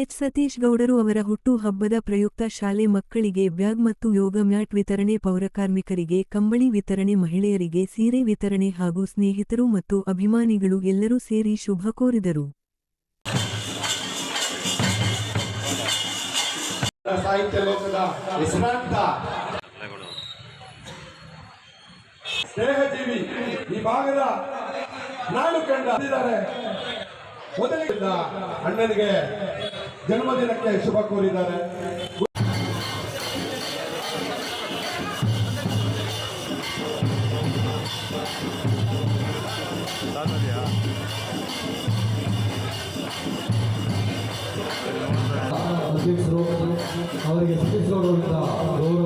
H. Satish ಗೌಡರು ಅವರ ಹುಟ್ಟು ಹಬ್ಬದ ಪ್ರಯುಕ್ತ ಶಾಲೆ ಮಕ್ಕಳಿಗೆ ಬ್ಯಾಗ್ ಮತ್ತು ಯೋಗ ಮ್ಯಾಟ್ ವಿತರಣೆ, ಪೌರಕಾರ್ಮಿಕರಿಗೆ ಕಂಬಳಿ ವಿತರಣೆ, ಮಹಿಳೆಯರಿಗೆ ಸೀರೆ ವಿತರಣೆ ಹಾಗೂ ಸ್ನೇಹಿತರು ಮತ್ತು ಅಭಿಮಾನಿಗಳು ಎಲ್ಲರೂ ಸೇರಿ ಶುಭ ಕೋರಿದರು. ಸಾಹಿತ್ಯ ಲೋಕದ ಈ ಭಾಗದ ಮೊದಲಿಂದ ಅಣ್ಣನಿಗೆ ಜನ್ಮದಿನಕ್ಕೆ ಶುಭ ಕೋರಿದ್ದಾರೆ. ಅವರಿಗೆ ಗೌಡರಿಂದ ಗೌರವ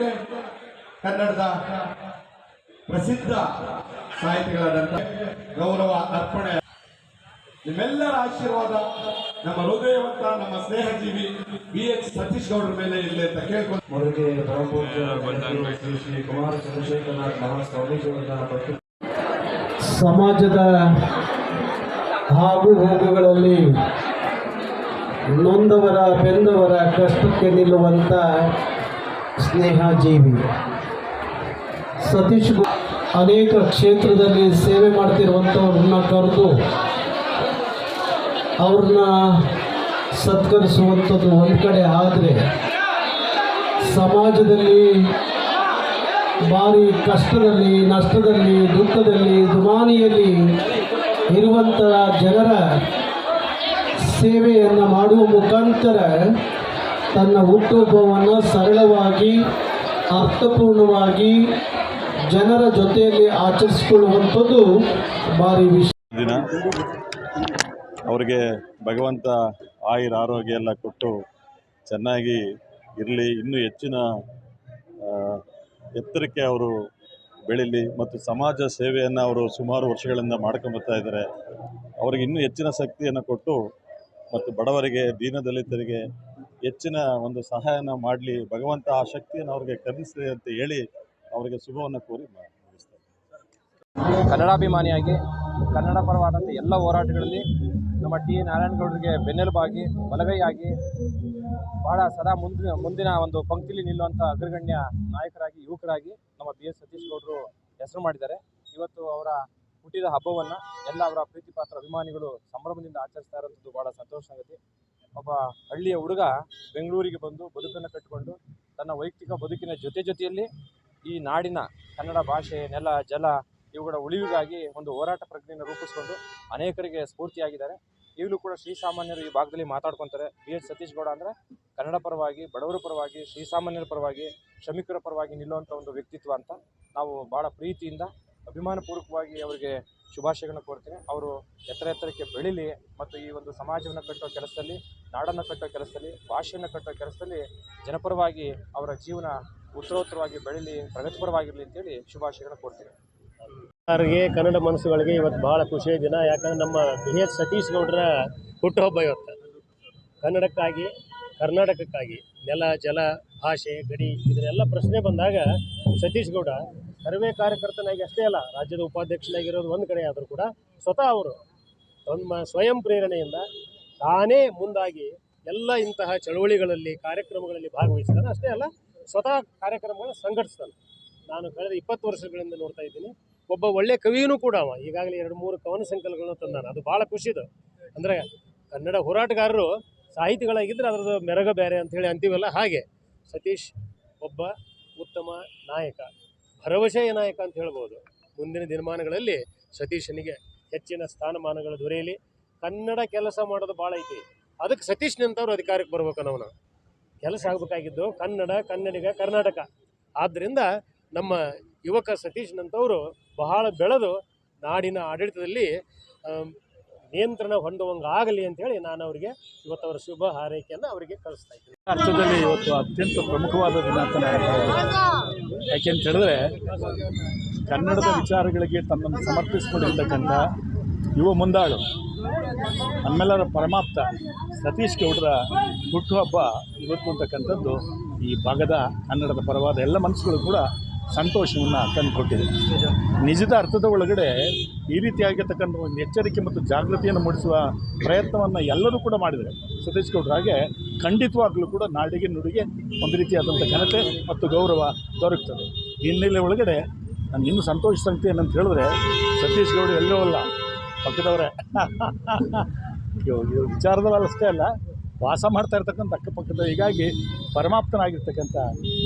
ಕಾರ್ಯಕ್ರಮಕ್ಕೆ ಕನ್ನಡದ ಪ್ರಸಿದ್ಧ ಸಾಹಿತಿಗಳಾದಂಥ ಗೌರವ ಅರ್ಪಣೆ. ನಿಮ್ಮೆಲ್ಲರ ಆಶೀರ್ವಾದ ನಮ್ಮ ಹೃದಯವಂತ ನಮ್ಮ ಸ್ನೇಹಜೀವಿ ಬಿ ಎಚ್ ಸತೀಶ್ ಗೌಡರ ಮೇಲೆ ಇರಲಿ ಅಂತ ಕೇಳ್ಕೊಂಡು. ಮೊದಲಿಗೆ ಪರಮಪೂಜ್ಯ ಶ್ರೀ ಕುಮಾರ ಚಂದ್ರಶೇಖರನಾಥ್ ಮಹಾಸ್ವಾಮೀಜಿಯವರ ಬಗ್ಗೆ ಸಮಾಜದ ಹಾಗೂ ಹೋಗುಗಳಲ್ಲಿ ನೊಂದವರ ಬೆಂದವರ ಕಷ್ಟಕ್ಕೆ ನಿಲ್ಲುವಂಥ ಸ್ನೇಹಜೀವಿ ಸತೀಶ್ ಗೌ- ಅನೇಕ ಕ್ಷೇತ್ರದಲ್ಲಿ ಸೇವೆ ಮಾಡ್ತಿರುವಂಥವ್ರನ್ನ ಕರೆದು ಅವ್ರನ್ನ ಸತ್ಕರಿಸುವಂಥದ್ದು ಒಂದು ಕಡೆ ಆದರೆ ಸಮಾಜದಲ್ಲಿ ಭಾರಿ ಕಷ್ಟದಲ್ಲಿ, ನಷ್ಟದಲ್ಲಿ, ದುಃಖದಲ್ಲಿ, ದುಮಾನಿಯಲ್ಲಿ ಇರುವಂಥ ಜನರ ಸೇವೆಯನ್ನು ಮಾಡುವ ಮುಖಾಂತರ ತನ್ನ ಹುಟ್ಟುಹಬ್ಬವನ್ನು ಸರಳವಾಗಿ, ಅರ್ಥಪೂರ್ಣವಾಗಿ ಜನರ ಜೊತೆಯಲ್ಲಿ ಆಚರಿಸಿಕೊಳ್ಳುವಂಥದ್ದು ಭಾರಿ ವಿಷಯ ದಿನ ಅವರಿಗೆ ಭಗವಂತ ಆಯುರ ಆರೋಗ್ಯ ಎಲ್ಲ ಕೊಟ್ಟು ಚೆನ್ನಾಗಿ ಇರಲಿ. ಇನ್ನೂ ಹೆಚ್ಚಿನ ಎತ್ತರಕ್ಕೆ ಅವರು ಬೆಳೀಲಿ ಮತ್ತು ಸಮಾಜ ಸೇವೆಯನ್ನು ಅವರು ಸುಮಾರು ವರ್ಷಗಳಿಂದ ಮಾಡ್ಕೊಂಬರ್ತಾ ಇದ್ದಾರೆ. ಅವ್ರಿಗೆ ಇನ್ನೂ ಹೆಚ್ಚಿನ ಶಕ್ತಿಯನ್ನು ಕೊಟ್ಟು ಮತ್ತು ಬಡವರಿಗೆ, ದೀನದಲಿತರಿಗೆ ಹೆಚ್ಚಿನ ಒಂದು ಸಹಾಯನ ಮಾಡಲಿ, ಭಗವಂತ ಆ ಶಕ್ತಿಯನ್ನು ಅವ್ರಿಗೆ ಕರುಣಿಸಲಿ ಅಂತ ಹೇಳಿ ಅವರಿಗೆ ಶುಭವನ್ನು ಕೋರಿ ಕನ್ನಡಾಭಿಮಾನಿಯಾಗಿ, ಕನ್ನಡ ಪರವಾದಂಥ ಎಲ್ಲ ಹೋರಾಟಗಳಲ್ಲಿ ನಮ್ಮ ಟಿ. ನಾರಾಯಣಗೌಡರಿಗೆ ಬೆನ್ನೆಲುಬಾಗಿ, ಬಲಗೈಯಾಗಿ ಬಹಳ ಸದಾ ಮುಂದಿನ ಮುಂದಿನ ಒಂದು ಪಂಕ್ತಿಲಿ ನಿಲ್ಲುವಂಥ ಅಗ್ರಗಣ್ಯ ನಾಯಕರಾಗಿ, ಯುವಕರಾಗಿ ನಮ್ಮ ಬಿ. ಎಸ್. ಸತೀಶ್ ಗೌಡರು ಹೆಸರು ಮಾಡಿದ್ದಾರೆ. ಇವತ್ತು ಅವರ ಹುಟ್ಟಿದ ಹಬ್ಬವನ್ನು ಎಲ್ಲ ಅವರ ಪ್ರೀತಿ ಪಾತ್ರ ಅಭಿಮಾನಿಗಳು ಸಂಭ್ರಮದಿಂದ ಆಚರಿಸ್ತಾ ಇರೋಂಥದ್ದು ಭಾಳ ಸಂತೋಷ ಸಂಗತಿ ಒಬ್ಬ ಹಳ್ಳಿಯ ಹುಡುಗ ಬೆಂಗಳೂರಿಗೆ ಬಂದು ಬದುಕನ್ನು ಕಟ್ಟಿಕೊಂಡು ತನ್ನ ವೈಯಕ್ತಿಕ ಬದುಕಿನ ಜೊತೆ ಜೊತೆಯಲ್ಲಿ ಈ ನಾಡಿನ ಕನ್ನಡ ಭಾಷೆ, ನೆಲ, ಜಲ ಇವುಗಳ ಉಳಿವಿಗಾಗಿ ಒಂದು ಹೋರಾಟ ಪ್ರಜ್ಞೆಯನ್ನು ರೂಪಿಸಿಕೊಂಡು ಅನೇಕರಿಗೆ ಸ್ಫೂರ್ತಿಯಾಗಿದ್ದಾರೆ. ಈಗಲೂ ಕೂಡ ಶ್ರೀಸಾಮಾನ್ಯರು ಈ ಭಾಗದಲ್ಲಿ ಮಾತಾಡ್ಕೊತಾರೆ. ಬಿ ಎಚ್ ಸತೀಶ್ ಗೌಡ ಅಂದರೆ ಕನ್ನಡ ಪರವಾಗಿ, ಬಡವರ ಪರವಾಗಿ ಶ್ರೀಸಾಮಾನ್ಯರ ಪರವಾಗಿ, ಶ್ರಮಿಕರ ಪರವಾಗಿ ನಿಲ್ಲುವಂಥ ಒಂದು ವ್ಯಕ್ತಿತ್ವ ಅಂತ ನಾವು ಭಾಳ ಪ್ರೀತಿಯಿಂದ, ಅಭಿಮಾನಪೂರ್ವಕವಾಗಿ ಅವರಿಗೆ ಶುಭಾಶಯಗಳನ್ನು ಕೋರ್ತೀನಿ. ಅವರು ಎತ್ತರ ಎತ್ತರಕ್ಕೆ ಬೆಳೀಲಿ ಮತ್ತು ಈ ಒಂದು ಸಮಾಜವನ್ನು ಕಟ್ಟುವ ಕೆಲಸದಲ್ಲಿ ನಾಡನ್ನು ಕಟ್ಟೋ ಕೆಲಸದಲ್ಲಿ, ಭಾಷೆಯನ್ನು ಕಟ್ಟೋ ಕೆಲಸದಲ್ಲಿ ಜನಪರವಾಗಿ ಅವರ ಜೀವನ ಉತ್ತರೋತ್ತರವಾಗಿ ಬೆಳೀಲಿ, ಪ್ರಗತಿಪರವಾಗಿರಲಿ ಅಂತೇಳಿ ಶುಭಾಶಯಗಳನ್ನು ಕೊಡ್ತೀನಿ ಅವರಿಗೆ ಕನ್ನಡ ಮನಸ್ಸುಗಳಿಗೆ ಇವತ್ತು ಭಾಳ ಖುಷಿಯ ದಿನ. ಯಾಕಂದ್ರೆ ನಮ್ಮ ಬಿ ಎಸ್ ಸತೀಶ್ ಗೌಡರ ಹುಟ್ಟುಹಬ್ಬ ಇವತ್ತು. ಕನ್ನಡಕ್ಕಾಗಿ, ಕರ್ನಾಟಕಕ್ಕಾಗಿ, ನೆಲ, ಜಲ, ಭಾಷೆ, ಗಡಿ, ಇದನ್ನೆಲ್ಲ ಪ್ರಶ್ನೆ ಬಂದಾಗ ಸತೀಶ್ ಗೌಡ ಸರ್ವೇ ಕಾರ್ಯಕರ್ತನಾಗಿ ಅಷ್ಟೇ ಅಲ್ಲ, ರಾಜ್ಯದ ಉಪಾಧ್ಯಕ್ಷನಾಗಿರೋದು ಒಂದು ಕಡೆ ಆದರೂ ಕೂಡ ಸ್ವತಃ ಅವರು ತಮ್ಮ ಸ್ವಯಂ ಪ್ರೇರಣೆಯಿಂದ ತಾನೇ ಮುಂದಾಗಿ ಎಲ್ಲ ಇಂತಹ ಚಳುವಳಿಗಳಲ್ಲಿ, ಕಾರ್ಯಕ್ರಮಗಳಲ್ಲಿ ಭಾಗವಹಿಸ್ತಾನೆ. ಅಷ್ಟೇ ಅಲ್ಲ, ಸ್ವತಃ ಕಾರ್ಯಕ್ರಮಗಳನ್ನು ಸಂಘಟಿಸ್ತಾನೆ. ನಾನು ಕಳೆದ ಇಪ್ಪತ್ತು ವರ್ಷಗಳಿಂದ ನೋಡ್ತಾ ಇದ್ದೀನಿ. ಒಬ್ಬ ಒಳ್ಳೆ ಕವಿಯೂ ಕೂಡ ಅವ. ಈಗಾಗಲೇ ಎರಡು ಮೂರು ಕವನ ಸಂಕಲನಗಳನ್ನು ತಂದಾನೆ. ಅದು ಭಾಳ ಖುಷಿದು ಅಂದರೆ ಕನ್ನಡ ಹೋರಾಟಗಾರರು ಸಾಹಿತಿಗಳಾಗಿದ್ದರೆ ಅದರದ್ದು ಮೆರಗ ಬೇರೆ ಅಂಥೇಳಿ ಅಂತೀವಲ್ಲ ಹಾಗೆ. ಸತೀಶ್ ಒಬ್ಬ ಉತ್ತಮ ನಾಯಕ, ಭರವಸೆಯ ನಾಯಕ ಅಂತ ಹೇಳ್ಬೋದು. ಮುಂದಿನ ದಿನಮಾನಗಳಲ್ಲಿ ಸತೀಶನಿಗೆ ಹೆಚ್ಚಿನ ಸ್ಥಾನಮಾನಗಳು ದೊರೆಯಲಿ. ಕನ್ನಡ ಕೆಲಸ ಮಾಡೋದು ಭಾಳ ಐತಿ. ಅದಕ್ಕೆ ಸತೀಶ್ ನಿಂತವ್ರು ಅಧಿಕಾರಕ್ಕೆ ಬರ್ಬೇಕು ನಾವು ಕೆಲಸ ಆಗಬೇಕಾಗಿದ್ದು ಕನ್ನಡ, ಕನ್ನಡಿಗ, ಕರ್ನಾಟಕ. ಆದ್ದರಿಂದ ನಮ್ಮ ಯುವಕ ಸತೀಶ್ನಂತವರು ಬಹಳ ಬೆಳೆದು ನಾಡಿನ ಆಡಳಿತದಲ್ಲಿ ನಿಯಂತ್ರಣ ಹೊಂದುವಂಗೆ ಆಗಲಿ ಅಂತೇಳಿ ನಾನು ಅವರಿಗೆ ಇವತ್ತು ಅವರ ಶುಭ ಹಾರೈಕೆಯನ್ನು ಅವರಿಗೆ ಕಳಿಸ್ತಾ ಇದ್ದೀನಿ. ಅರ್ಥದಲ್ಲಿ ಇವತ್ತು ಅತ್ಯಂತ ಪ್ರಮುಖವಾದ ದಿನ ಅಂತ. ಯಾಕೆಂತ ಹೇಳಿದ್ರೆ, ಕನ್ನಡದ ವಿಚಾರಗಳಿಗೆ ತಮ್ಮನ್ನು ಸಮರ್ಪಿಸಿಕೊಂಡಿರ್ತಕ್ಕಂಥ ಯುವ ಮುಂದಾಳು. ನಮ್ಮೆಲ್ಲರ ಪರಮಾಪ್ತ ಸತೀಶ್ ಗೌಡರ ಹುಟ್ಟುಹಬ್ಬ ಇವತ್ತು ಅಂತಕ್ಕಂಥದ್ದು ಈ ಭಾಗದ ಕನ್ನಡದ ಪರವಾದ ಎಲ್ಲ ಮನಸ್ಸುಗಳು ಕೂಡ ಸಂತೋಷವನ್ನು ತಂದುಕೊಟ್ಟಿದೆ. ನಿಜದ ಅರ್ಥದ ಒಳಗಡೆ ಈ ರೀತಿಯಾಗಿರ್ತಕ್ಕಂಥ ಒಂದು ಎಚ್ಚರಿಕೆ ಮತ್ತು ಜಾಗೃತಿಯನ್ನು ಮೂಡಿಸುವ ಪ್ರಯತ್ನವನ್ನು ಎಲ್ಲರೂ ಕೂಡ ಮಾಡಿದರೆ ಸತೀಶ್ ಗೌಡ್ರ ಹಾಗೆ ಖಂಡಿತವಾಗಲೂ ಕೂಡ ನಾಡಿಗೆ ನುಡಿಗೆ ಒಂದು ರೀತಿಯಾದಂಥ ಘನತೆ ಮತ್ತು ಗೌರವ ದೊರಕ್ತದೆ. ಹಿನ್ನೆಲೆ ಒಳಗಡೆ ನಾನು ಇನ್ನೂ ಸಂತೋಷ ಸಂಗತಿ ಏನಂತ ಹೇಳಿದ್ರೆ ಸತೀಶ್ ಗೌಡ ಎಲ್ಲೋ ಅಲ್ಲ. സത്യത പറയാം. വിചാരണ വളർച്ചയല്ല ವಾಸ ಮಾಡ್ತಾ ಇರ್ತಕ್ಕಂಥ ಅಕ್ಕಪಕ್ಕದ ಹೀಗಾಗಿ ಪರಮಾಪ್ತನಾಗಿರ್ತಕ್ಕಂಥ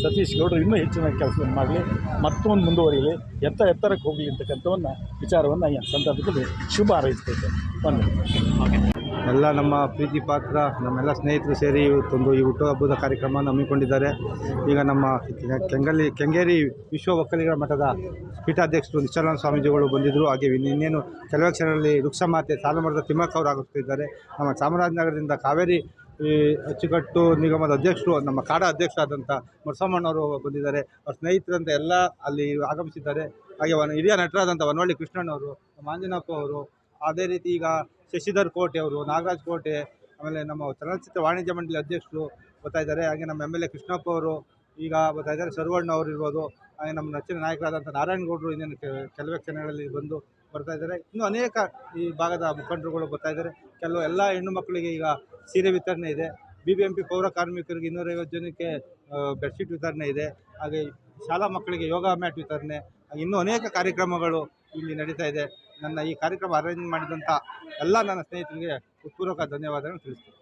ಸತೀಶ್ ಗೌಡರು ಇನ್ನೂ ಹೆಚ್ಚಿನ ಕೆಲಸವನ್ನು ಮಾಡಲಿ, ಮತ್ತೊಂದು ಮುಂದುವರಿಯಲಿ ಎತ್ತ ಎತ್ತರಕ್ಕೆ ಹೋಗಲಿ ಅಂತಕ್ಕಂಥವನ್ನು ವಿಚಾರವನ್ನು ಈ ಸಂದರ್ಭದಲ್ಲಿ ಶುಭ ಹಾರೈಸ್ತೈತೆ ಒಂದು. ಎಲ್ಲ ನಮ್ಮ ಪ್ರೀತಿ ಪಾತ್ರ, ನಮ್ಮೆಲ್ಲ ಸ್ನೇಹಿತರು ಸೇರಿ ಇವತ್ತೊಂದು ಈ ಹುಟ್ಟುಹಬ್ಬದ ಕಾರ್ಯಕ್ರಮವನ್ನು ಹಮ್ಮಿಕೊಂಡಿದ್ದಾರೆ. ಈಗ ನಮ್ಮ ಕೆಂಗಲ್ಲಿ, ಕೆಂಗೇರಿ ವಿಶ್ವ ಒಕ್ಕಲಿಗರ ಮಠದ ಪೀಠಾಧ್ಯಕ್ಷರು ನಿಶ್ಚಲಾನಂದ ಸ್ವಾಮೀಜಿಗಳು ಬಂದಿದ್ದರು ಹಾಗೆ ಇನ್ನು- ಇನ್ನೇನು ಕೆಲವೇ ಕ್ಷಣದಲ್ಲಿ ವೃಕ್ಷಮಾತೆ ಸಾಲುಮರದ ತಿಮ್ಮಕ್ಕ ಅವರು ಆಗುತ್ತಿದ್ದಾರೆ. ನಮ್ಮ ಚಾಮರಾಜನಗರದಿಂದ ಕಾವೇರಿ ಈ ಅಚ್ಚುಕಟ್ಟು ನಿಗಮದ ಅಧ್ಯಕ್ಷರು, ನಮ್ಮ ಕಾಡ ಅಧ್ಯಕ್ಷರಾದಂಥ ಮುರಸಮ್ಮಣ್ಣವರು ಬಂದಿದ್ದಾರೆ. ಅವ್ರ ಸ್ನೇಹಿತರಂತೆ ಎಲ್ಲ ಅಲ್ಲಿ ಆಗಮಿಸಿದ್ದಾರೆ. ಹಾಗೆ ವನ ಹಿರಿಯ ನಟರಾದಂಥ ವನವಳ್ಳಿ ಕೃಷ್ಣಣ್ಣವರು ನಮ್ಮ ಆಂಜನಪ್ಪ ಅವರು, ಅದೇ ರೀತಿ ಈಗ ಶಶಿಧರ್ ಕೋಟೆ ಅವರು, ನಾಗರಾಜ್ ಕೋಟೆ, ಆಮೇಲೆ ನಮ್ಮ ಚಲನಚಿತ್ರ ವಾಣಿಜ್ಯ ಮಂಡಳಿ ಅಧ್ಯಕ್ಷರು ಬರ್ತಾ ಇದ್ದಾರೆ. ಹಾಗೆ ನಮ್ಮ ಎಂ ಎಲ್ ಎ ಕೃಷ್ಣಪ್ಪ ಅವರು ಈಗ ಬರ್ತಾ ಇದ್ದಾರೆ. ಸರ್ವಣ್ಣ ಅವರು ಇರ್ಬೋದು. ಹಾಗೆ ನಮ್ಮ ನೆಚ್ಚಿನ ನಾಯಕರಾದಂಥ ನಾರಾಯಣಗೌಡರು ಇನ್ನೇನು ಕೆಲವೇ ಕ್ಷಣಗಳಲ್ಲಿ ಬಂದು ಬರ್ತಾ ಇದ್ದಾರೆ. ಇನ್ನೂ ಅನೇಕ ಈ ಭಾಗದ ಮುಖಂಡರುಗಳು ಬರ್ತಾ ಇದ್ದಾರೆ. ಕೆಲವು ಎಲ್ಲ ಹೆಣ್ಣು ಮಕ್ಕಳಿಗೆ ಈಗ ಸೀರೆ ವಿತರಣೆ ಇದೆ. ಬಿ ಬಿ ಎಂ ಪಿ ಪೌರ ಕಾರ್ಮಿಕರಿಗೆ ಇನ್ನೂರೈವತ್ತು ಜನಕ್ಕೆ ಬೆಡ್ಶೀಟ್ ವಿತರಣೆ ಇದೆ. ಹಾಗೆ ಶಾಲಾ ಮಕ್ಕಳಿಗೆ ಯೋಗ ಮ್ಯಾಟ್ ವಿತರಣೆ. ಇನ್ನೂ ಅನೇಕ ಕಾರ್ಯಕ್ರಮಗಳು ಇಲ್ಲಿ ನಡೀತಾ ಇದೆ. ನನ್ನ ಈ ಕಾರ್ಯಕ್ರಮ ಅರೇಂಜ್ ಮಾಡಿದಂಥ ಎಲ್ಲ ನನ್ನ ಸ್ನೇಹಿತರಿಗೆ ಹೃತ್ಪೂರ್ವಕ ಧನ್ಯವಾದಗಳನ್ನು ತಿಳಿಸ್ತೀನಿ.